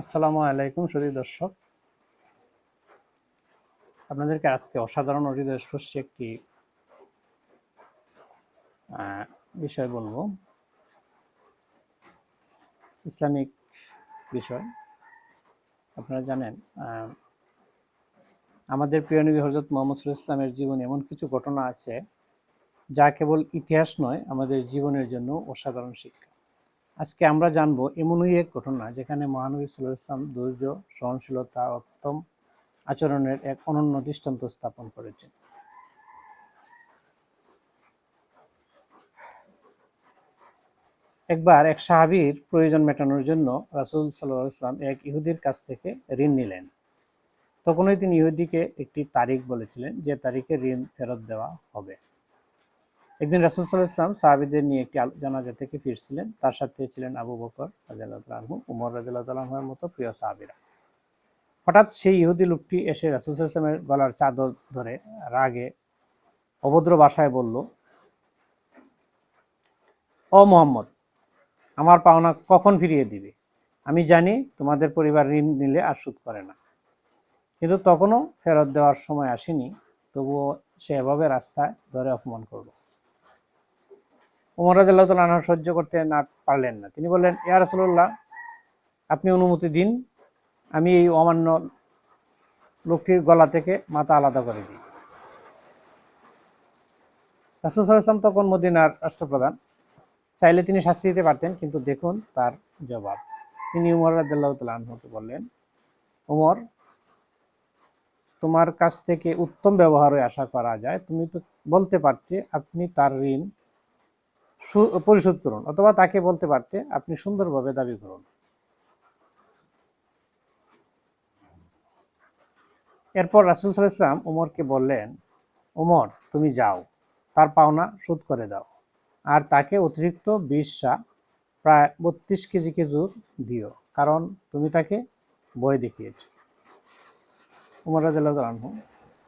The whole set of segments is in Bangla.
আসসালামু আলাইকুম সুধী দর্শক। আপনাদেরকে আজকে অসাধারণ হৃদয়স্পর্শী একটি বিষয় বলব। ইসলামিক বিষয়। আপনারা জানেন আমাদের প্রিয় নবী হজরত মোহাম্মদ ইসলামের জীবনে এমন কিছু ঘটনা আছে, যা কেবল ইতিহাস নয়, আমাদের জীবনের জন্য অসাধারণ শিক্ষা। আজকে আমরা জানব এমনই এক ঘটনা যেখানে মহানবী সাল্লাহ ইসলাম ধৈর্য, সহনশীলতা, উত্তম আচরণের এক অনন্য দৃষ্টান্ত স্থাপন করেছেন। একবার এক সাহাবীর প্রয়োজন মেটানোর জন্য রাসূল সাল্লাহ ইসলাম এক ইহুদির কাছ থেকে ঋণ নিলেন। তখনই তিনি ইহুদিকে একটি তারিখ বলেছিলেন যে তারিখে ঋণ ফেরত দেওয়া হবে। একদিন রাসুল সাল্লাহ ইসলাম সাহাবিদের নিয়ে একটি জানাজা থেকে ফিরছিলেন। তার সাথে ছিলেন আবু বকর রাজু উমর রাজুল্লাহর মতো প্রিয় সাহাবিরা। হঠাৎ সেই ইহুদি লোকটি এসে রাসুল গলার চাদর ধরে রাগে অভদ্র ভাষায় বলল, ও মোহাম্মদ, আমার পাওনা কখন ফিরিয়ে দিবে? আমি জানি তোমাদের পরিবার ঋণ নিলে আর সুদ করে না। কিন্তু তখনও ফেরত দেওয়ার সময় আসেনি, তবুও সে এভাবে রাস্তায় ধরে অপমান করল। উমর রাদিল্লাহ তাল্লাহ সহ্য করতে না পারলেন না। তিনি বললেন, ইয়া রাসূলুল্লাহ, আপনি অনুমতি দিন, আমি এই অমান্য লোকটির গলা থেকে মাথা আলাদা করে দিই। রাসুল ওয়াসাল্লাম তখন মদিনার রাষ্ট্রপ্রধান। চাইলে তিনি শাস্তি দিতে পারতেন, কিন্তু দেখুন তার জবাব। তিনি উমর রাদিল্লাহ তাল্লাহকে বললেন, উমর, তোমার কাছ থেকে উত্তম ব্যবহারই আশা করা যায়। তুমি তো বলতে পারতে, আপনি তার ঋণ পরিশোধ করুন, অথবা তাকে বলতে পারতে আপনি সুন্দরভাবে দাবি করুন। এরপর রাসুল ইসলাম উমরকে বললেন, উমর, তুমি যাও, তার পাওনা শোধ করে দাও, আর তাকে অতিরিক্ত বিশা প্রায় বত্রিশ কেজি খেজুর দিও, কারণ তুমি তাকে বই দেখিয়েছ। উমর রাজু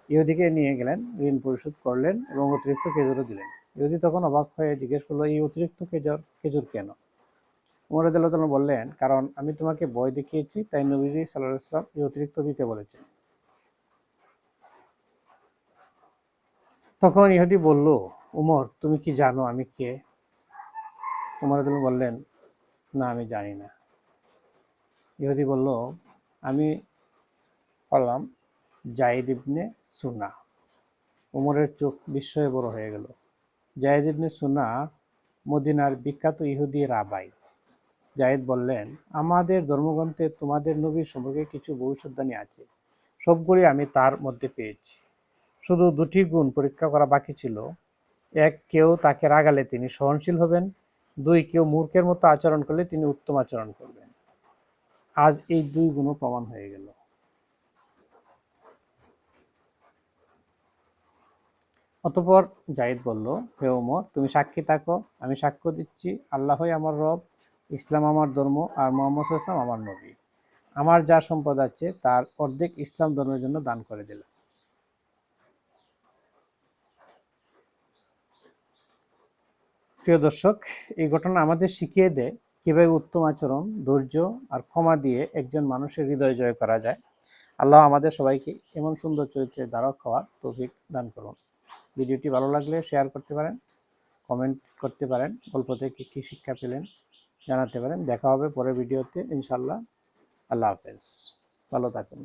ইহুদিকে নিয়ে গেলেন, ঋণ পরিশোধ করলেন এবং অতিরিক্ত খেজুরও দিলেন। ইহুদি তখন অবাক হয়ে জিজ্ঞেস করল, এই অতিরিক্ত খেজুর খেজুর কেন? উমর রাজু বললেন, কারণ আমি তোমাকে বই দেখিয়েছি, তাই নবীজি সাল্লাহ ইসলাম এই অতিরিক্ত দিতে বলেছেন। তখন ইহুদি বলল, উমর, তুমি কি জানো আমি কে? উমর রাদিয়াল্লাহু বললেন, না, আমি জানি না। ইহুদি বলল, আমি হলাম জাইদ ইবনে সুনা। উমরের চোখ বিস্ময়ে বড় হয়ে গেল। জাইদ ইবনে সুনা, মদিনার বিখ্যাত ইহুদি রাবাই। জায়েদ বললেন, আমাদের ধর্মগ্রন্থে তোমাদের নবীর সম্পর্কে কিছু ভবিষ্যদ্বাণী আছে। সবগুলি আমি তার মধ্যে পেয়েছি। শুধু দুটি গুণ পরীক্ষা করা বাকি ছিল। এক, কেউ তাকে রাগালে তিনি সহনশীল হবেন। দুই, কেউ মূর্খের মতো আচরণ করলে তিনি উত্তম আচরণ করবেন। আজ এই দুই গুণও প্রমাণ হয়ে গেল। অতপর জাহিদ বলল, হে ওমর, তুমি সাক্ষী থাকো, আমি সাক্ষ্য দিচ্ছি, আল্লাহই আমার রব, ইসলাম আমার ধর্ম আর মোহাম্মদ ইসলাম আমার নবী। আমার যা সম্পদ আছে, তার অর্ধেক ইসলাম ধর্মের জন্য দান করে দিলাম। প্রিয় দর্শক, এই ঘটনা আমাদের শিখিয়ে দেয় কীভাবে উত্তম আচরণ, ধৈর্য আর ক্ষমা দিয়ে একজন মানুষের হৃদয় জয় করা যায়। আল্লাহ আমাদের সবাইকে এমন সুন্দর চরিত্রের ধারক হওয়ার তৌফিক দান করুন। ভিডিওটি ভালো লাগলে শেয়ার করতে পারেন কমেন্ট করতে পারেন, গল্প থেকে কী শিক্ষা পেলেন জানাতে পারেন। দেখা হবে পরের ভিডিওতে ইনশাল্লাহ আল্লাহ হাফেজ। ভালো থাকুন।